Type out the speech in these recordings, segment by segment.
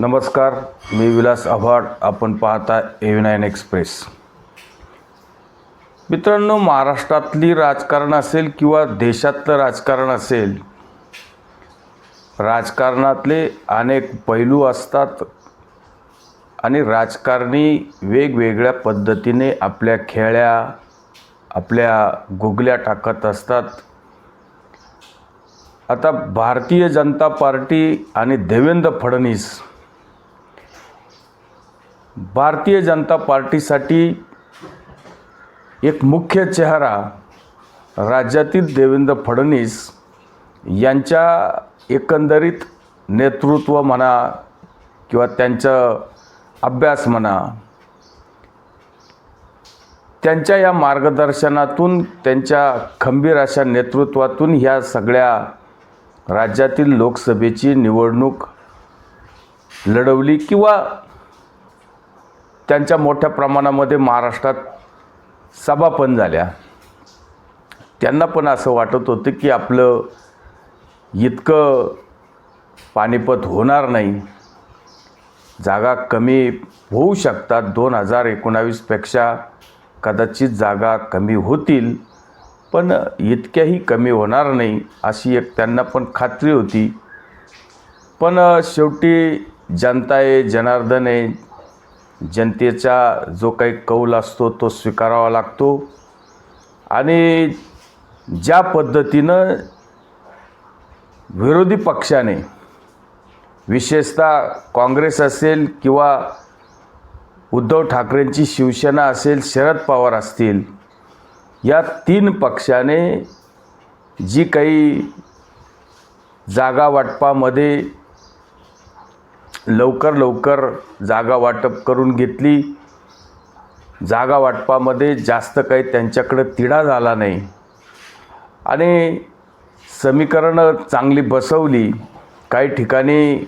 नमस्कार मी विलास आव्हाड. आपण पाहता ए नाईन एक्सप्रेस मित्रांनो महाराष्ट्रातली राजकारण असेल किंवा देशातलं राजकारण असेल राजकारणातले अनेक पैलू असतात आणि राजकारणी वेगवेगळ्या पद्धतीने आपल्या खेळ्या आपल्या गुगल्या टाकत असतात. आता भारतीय जनता पार्टी आणि देवेंद्र फडणवीस भारतीय जनता पार्टीसाठी एक मुख्य चेहरा राज्यातील देवेंद्र फडणवीस यांच्या एकंदरीत नेतृत्व म्हणा किंवा त्यांचं अभ्यास म्हणा त्यांच्या या मार्गदर्शनातून त्यांच्या खंबीर अशा नेतृत्वातून ह्या सगळ्या राज्यातील लोकसभेची निवडणूक लढवली किंवा त्यांच्या मोठ्या प्रमाणामध्ये महाराष्ट्रात सभा पण झाल्या. त्यांना पण असं वाटत होतं की आपलं इतकं पानिपत होणार नाही. जागा कमी होऊ शकतात. दोन हजार एकोणावीसपेक्षा कदाचित जागा कमी होतील पण इतक्याही कमी होणार नाही अशी एक त्यांना पण खात्री होती. पण शेवटी जनता आहे जनार्दन आहे जनतेचा जो काही कौल असतो तो स्वीकारावा लागतो. आणि ज्या पद्धतीनं विरोधी पक्षाने विशेषतः काँग्रेस असेल किंवा उद्धव ठाकरेंची शिवसेना असेल शरद पवार असतील या तीन पक्षाने जी काही जागा वाटपामध्ये लवकर लवकर जागा वाटप करून घेतली. जागा वाटपामध्ये जास्त काही त्यांच्याकडे तिढा झाला नाही. आणि समीकरणं चांगली बसवली. काही ठिकाणी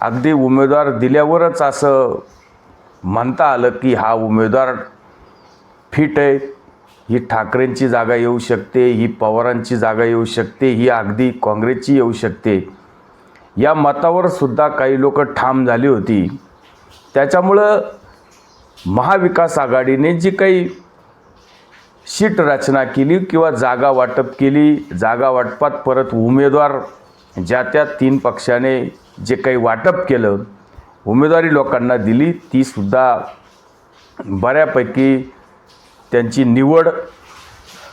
अगदी उमेदवार दिल्यावरच असं म्हणता आलं की हा उमेदवार फिट आहे. ही ठाकरेंची जागा येऊ शकते ही पवारांची जागा येऊ शकते ही अगदी काँग्रेसची येऊ शकते. या मतावर सुद्धा काही लोक ठाम झाली होती. त्याच्यामुळं महाविकास आघाडीने जी काही शीट रचना केली किंवा जागा वाटप केली जागा वाटपात परत उमेदवार ज्या त्या तीन पक्षाने जे काही वाटप केलं उमेदवारी लोकांना दिली तीसुद्धा बऱ्यापैकी त्यांची निवड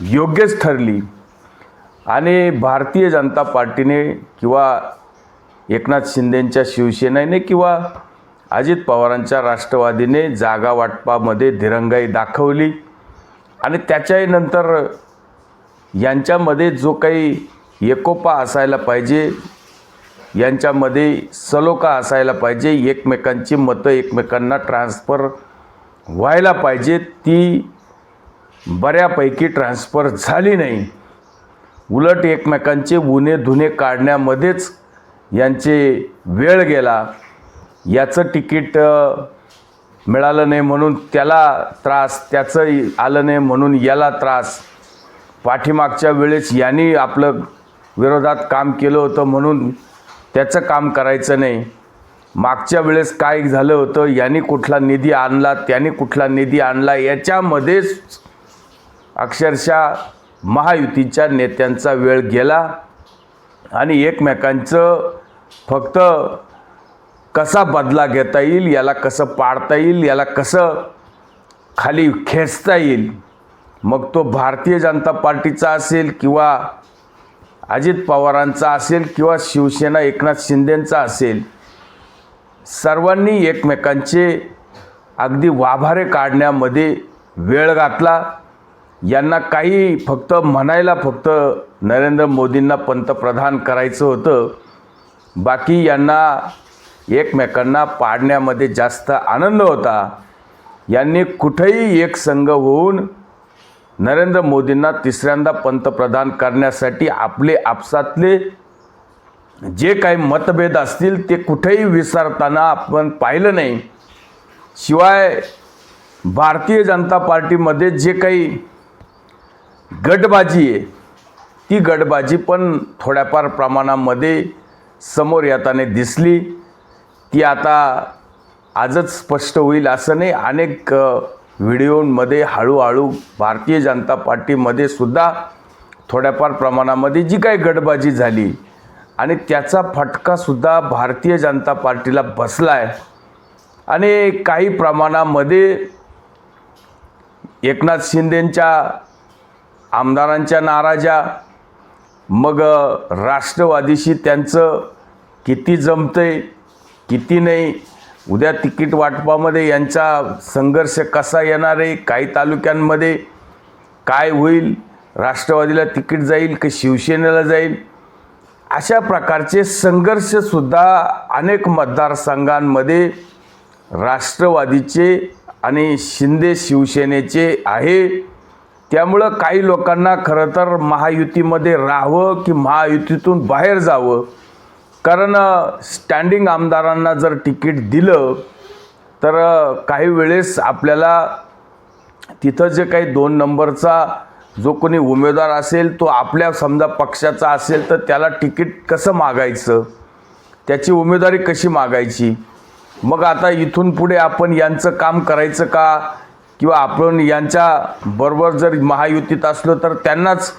योग्यच ठरली. आणि भारतीय जनता पार्टीने किंवा एकनाथ शिंदेंच्या शिवसेनेने किंवा अजित पवारांच्या राष्ट्रवादीने जागा वाटपामध्ये दिरंगाई दाखवली. आणि त्याच्याही नंतर यांच्यामध्ये जो काही एकोपा असायला पाहिजे यांच्यामध्ये सलोखा असायला पाहिजे एकमेकांची मतं एकमेकांना ट्रान्सफर व्हायला पाहिजे ती बऱ्यापैकी ट्रान्सफर झाली नाही. उलट एकमेकांचे उन्हे धुणे काढण्यामध्येच यांचे वेळ गेला याचं तिकीट मिळालं नाही म्हणून त्याला त्रास त्याचं आलं नाही म्हणून याला त्रास. पाठीमागच्या वेळेस यांनी आपलं विरोधात काम केलं होतं म्हणून त्याचं काम करायचं नाही. मागच्या वेळेस काय झालं होतं यांनी कुठला निधी आणला त्यांनी कुठला निधी आणला याच्यामध्येच अक्षरशः महायुतीच्या नेत्यांचा वेळ गेला आणि एकमेकांचं फक्त कसा बदला घेता येईल याला कसं पाडता येईल याला कसं खाली खेचता येईल मग तो भारतीय जनता पार्टीचा असेल किंवा अजित पवारांचा असेल किंवा शिवसेना एकनाथ शिंदेंचा असेल सर्वांनी एकमेकांचे अगदी वाभारे काढण्यामध्ये वेळ घातला. यांना काही फक्त म्हणायला फक्त नरेंद्र मोदींना पंतप्रधान करायचं होतं. बाकी यांना एकमेकांना पाडण्यामध्ये जास्त आनंद होता. यांनी कुठेही एक संघ होऊन नरेंद्र मोदींना तिसऱ्यांदा पंतप्रधान करण्यासाठी आपले आपसातले जे काही मतभेद असतील ते कुठेही विसरताना आपण पाहिलं नाही. शिवाय भारतीय जनता पार्टीमध्ये जे काही गटबाजी आहे ती गटबाजी पण थोड्याफार प्रमाणामध्ये समोर येताना दिसली ती आता आजच स्पष्ट होईल असं नाही. अनेक व्हिडिओमध्ये हळूहळू भारतीय जनता पार्टीमध्ये सुद्धा थोड्याफार प्रमाणामध्ये जी काही गडबाजी झाली आणि त्याचा फटकासुद्धा भारतीय जनता पार्टीला बसला आहे आणि काही प्रमाणामध्ये एकनाथ शिंदेंच्या आमदारांच्या नाराजा मग राष्ट्रवादीशी त्यांचं किती जमतंय किती नाही उद्या तिकीट वाटपामध्ये यांचा संघर्ष कसा येणार आहे काही तालुक्यांमध्ये काय होईल राष्ट्रवादीला तिकीट जाईल की शिवसेनेला जाईल अशा प्रकारचे संघर्षसुद्धा अनेक मतदारसंघांमध्ये राष्ट्रवादीचे आणि शिंदे शिवसेनेचे आहे. त्यामुळं काही लोकांना खरं तर महायुतीमध्ये राहावं की महायुतीतून बाहेर जावं. कारण स्टँडिंग आमदारांना जर तिकीट दिलं तर काही वेळेस आपल्याला तिथं जे काही दोन नंबरचा जो कोणी उमेदवार असेल तो आपल्या समजा पक्षाचा असेल तर त्याला तिकीट कसं मागायचं? त्याची उमेदवारी कशी मागायची? मग आता इथून पुढे आपण यांचं काम करायचं का? किंवा आपण यांच्या बरोबर जर महायुतीत असलो तर त्यांनाच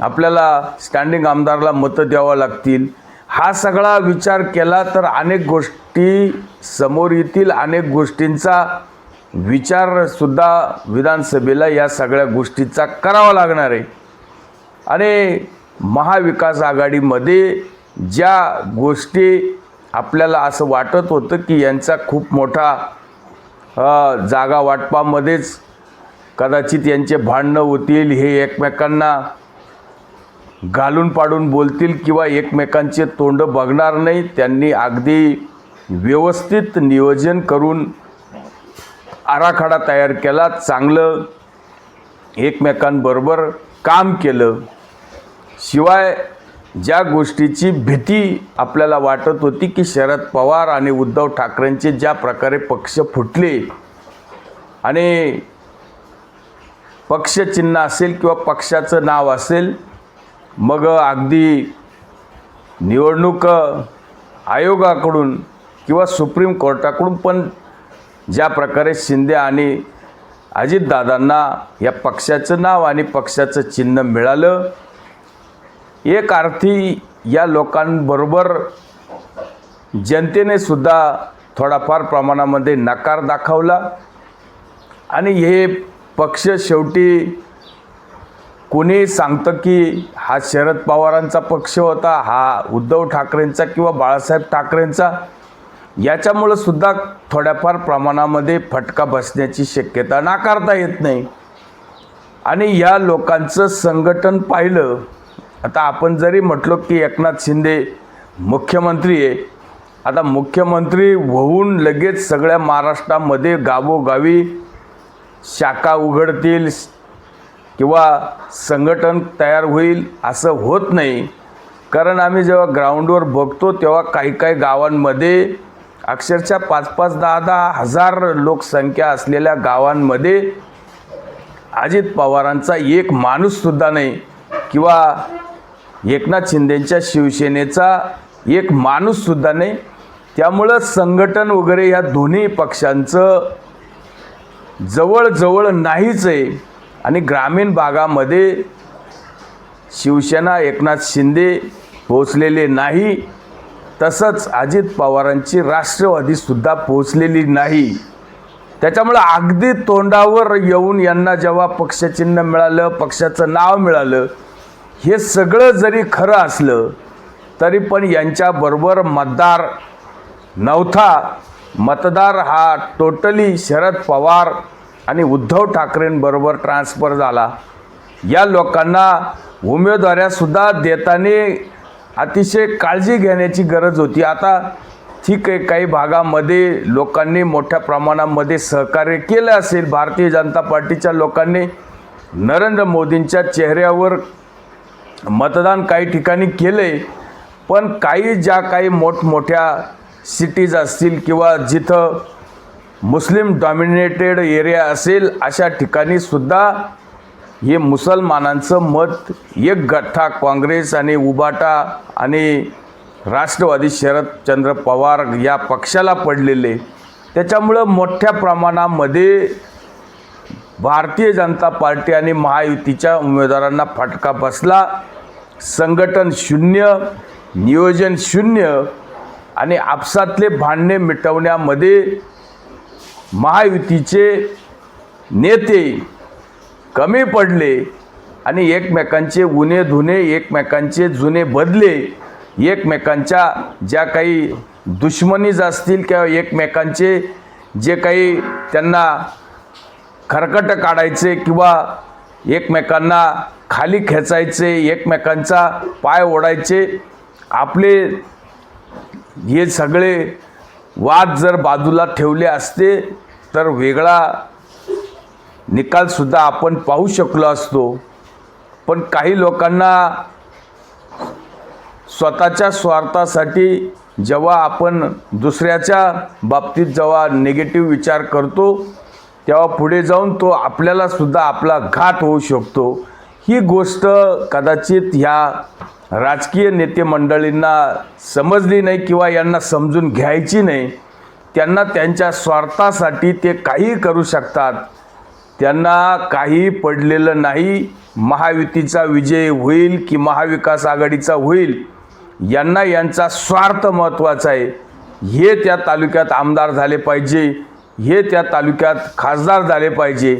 आपल्याला स्टँडिंग आमदारला मतं द्यावं लागतील. हा सगळा विचार केला तर अनेक गोष्टी समोर येतील. अनेक गोष्टींचा विचारसुद्धा विधानसभेला या सगळ्या गोष्टीचा करावा लागणार आहे. आणि महाविकास आघाडीमध्ये ज्या गोष्टी आपल्याला असं वाटत होतं की यांचा खूप मोठा जागा वाटपामध्येच कदाचित यांचे भांडणं होतील हे एकमेकांना घालून पाडून बोलतील किंवा एकमेकांचे तोंड बघणार नाही त्यांनी अगदी व्यवस्थित नियोजन करून आराखडा तयार केला चांगलं एकमेकांबरोबर काम केलं. शिवाय ज्या गोष्टीची भीती आपल्याला वाटत होती की शरद पवार आणि उद्धव ठाकरेंचे ज्या प्रकारे पक्ष फुटले आणि पक्षचिन्ह असेल किंवा पक्षाचं नाव असेल मग अगदी निवडणूक आयोगाकडून किंवा सुप्रीम कोर्टाकडून पण ज्या प्रकारे शिंदे आणि अजितदादांना या पक्षाचं नाव आणि पक्षाचं चिन्ह मिळालं एक अर्थी या लोकांबरोबर जनतेने सुद्धा थोडाफार प्रमाणामध्ये नकार दाखवला. आणि हे पक्ष शेवटी कोणी सांगतं की हा शरद पवारांचा पक्ष होता हा उद्धव ठाकरेंचा किंवा बाळासाहेब ठाकरेंचा याच्यामुळं सुद्धा थोड्याफार प्रमाणामध्ये फटका बसण्याची शक्यता नाकारता येत नाही. आणि या लोकांचं संघटन पाहिलं आता आपण जरी म्हटलो की एकनाथ शिंदे मुख्यमंत्री आहे आता मुख्यमंत्री होऊन लगेच सगळ्या महाराष्ट्रामध्ये गावोगावी शाखा उघडतील किंवा संघटन तयार होईल असं होत नाही. कारण आम्ही जेव्हा ग्राउंडवर बघतो तेव्हा काही काही गावांमध्ये अक्षरशः पाच पाच दहा दहा हजार लोकसंख्या असलेल्या गावांमध्ये अजित पवारांचा एक माणूससुद्धा नाही. किंवा एकनाथ शिंदेंच्या शिवसेनेचा एक माणूससुद्धा नाही. त्यामुळं संघटन वगैरे या दोन्ही पक्षांचं जवळजवळ नाहीच आहे. आणि ग्रामीण भागामध्ये शिवसेना एकनाथ शिंदे पोचलेले नाही. तसंच अजित पवारांची राष्ट्रवादीसुद्धा पोचलेली नाही. त्याच्यामुळं अगदी तोंडावर येऊन यांना जेव्हा पक्षचिन्ह मिळालं पक्षाचं नाव मिळालं हे सगळं जरी खरं असलं तरी पण यांच्याबरोबर मतदार नव्हता. मतदार हा टोटली शरद पवार आणि उद्धव ठाकरेंबरोबर ट्रान्सफर झाला. या लोकांना उमेदवाऱ्यासुद्धा देताना अतिशय काळजी घेण्याची गरज होती. आता ठीक आहे काही भागामध्ये लोकांनी मोठ्या प्रमाणामध्ये सहकार्य केलं असेल. भारतीय जनता पार्टीच्या लोकांनी नरेंद्र मोदींच्या चेहऱ्यावर मतदान काही ठिकाणी केलं आहे पण काही ज्या काही मोठमोठ्या सिटीज असतील किंवा जिथं मुस्लिम डॉमिनेटेड एरिया असेल अशा ठिकाणी सुद्धा हे मुसलमानांचं मत एक गठ्ठा काँग्रेस आणि उबाटा आणि राष्ट्रवादी शरदचंद्र पवार या पक्षाला पडलेले. त्याच्यामुळं मोठ्या प्रमाणामध्ये भारतीय जनता पार्टी आणि महायुतीच्या उमेदवारांना फटका बसला. संघटन शून्य नियोजन शून्य आणि आपसातले भांडणे मिटवण्यामध्ये महायुतीचे नेते कमी पडले आणि एकमेकांचे उणे धुणे एकमेकांचे जुने बदले एकमेकांच्या ज्या काही दुश्मनीज असतील किंवा एकमेकांचे जे काही त्यांना खरकट काढायचे किंवा एकमेकांना खाली खेचायचे एकमेकांचा पाय ओढायचे आपले हे सगळे वाद जर बाजूला ठेवले असते तर वेगळा निकालसुद्धा आपण पाहू शकलो असतो. पण काही लोकांना स्वतःच्या स्वार्थासाठी जेव्हा आपण दुसऱ्याच्या बाबतीत जेव्हा निगेटिव्ह विचार करतो तेव्हा पुढे जाऊन तो आपल्याला सुद्धा आपला घात होऊ शकतो. ही गोष्ट कदाचित ह्या राजकीय नेते मंडळींना समजली नाही किंवा यांना समजून घ्यायची नाही. त्यांना त्यांच्या स्वार्थासाठी ते काही करू शकतात. त्यांना काही पडलेलं नाही. महायुतीचा विजय होईल की महाविकास आघाडीचा होईल यांना यांचा स्वार्थ महत्त्वाचा आहे. हे त्या तालुक्यात आमदार झाले पाहिजे. हे त्या तालुक्यात खासदार झाले पाहिजे.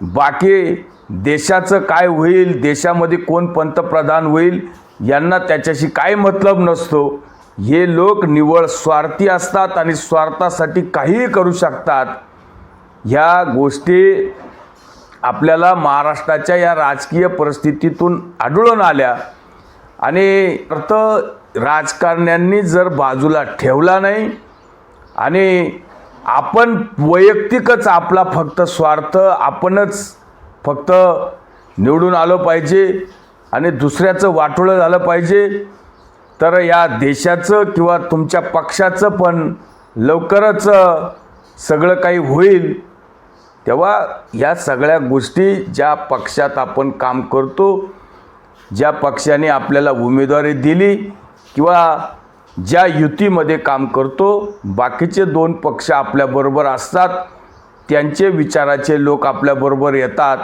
बाकी देशाचं काय होईल देशामध्ये कोण पंतप्रधान होईल यांना त्याच्याशी काय मतलब नसतो. हे लोक निवळ स्वार्थी असतात आणि स्वार्थासाठी काहीही करू शकतात. ह्या गोष्टी आपल्याला महाराष्ट्राच्या या राजकीय परिस्थितीतून आढळून आल्या. आणि अर्थ राजकारण्यांनी जर बाजूला ठेवला नाही आणि आपण वैयक्तिकच आपला फक्त स्वार्थ आपणच फक्त निवडून आलो पाहिजे आणि दुसऱ्याचं वाटोळं झालं पाहिजे. तर या देशाचं किंवा तुमच्या पक्षाचं पण लवकरच सगळं काही होईल. तेव्हा या सगळ्या गोष्टी ज्या पक्षात आपण काम करतो ज्या पक्षाने आपल्याला उमेदवारी दिली किंवा ज्या युतीमध्ये काम करतो बाकीचे दोन पक्ष आपल्याबरोबर असतात त्यांचे विचाराचे लोक आपल्याबरोबर येतात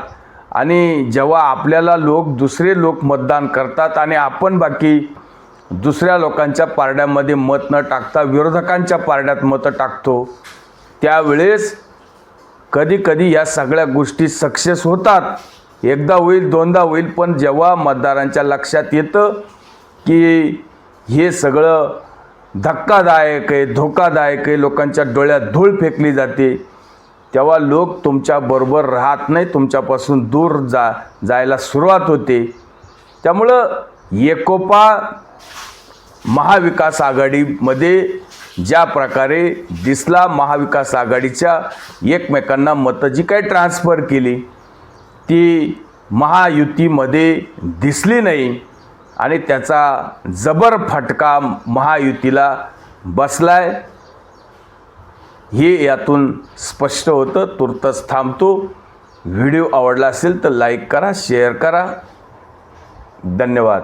आणि जेव्हा आपल्याला लोक दुसरे लोक मतदान करतात आणि आपण बाकी दुसऱ्या लोकांच्या पारड्यामध्ये मत न टाकता विरोधकांच्या पारड्यात मतं टाकतो त्यावेळेस कधी कधी या सगळ्या गोष्टी सक्सेस होतात. एकदा होईल दोनदा होईल पण जेव्हा मतदारांच्या लक्षात येतं की हे सगळं धक्कादायक आहे धोकादायक आहे. लोकांच्या डोळ्यात धूळ फेकली जाते. तेव्हा लोक तुमच्याबरोबर राहत नाही तुमच्यापासून दूर जा जायला सुरुवात होते. त्यामुळं एकोपा महाविकास आघाडीमध्ये ज्या प्रकारे दिसला महाविकास आघाडीच्या एकमेकांना मतं जी काही ट्रान्सफर केली ती महायुतीमध्ये दिसली नाही. आणि त्याचा जबर फटका महायुतीला बसलाय. हे यातून स्पष्ट होतं. तुर्तच थांबतो. व्हिडिओ आवडला असेल तर लाईक करा शेअर करा. धन्यवाद.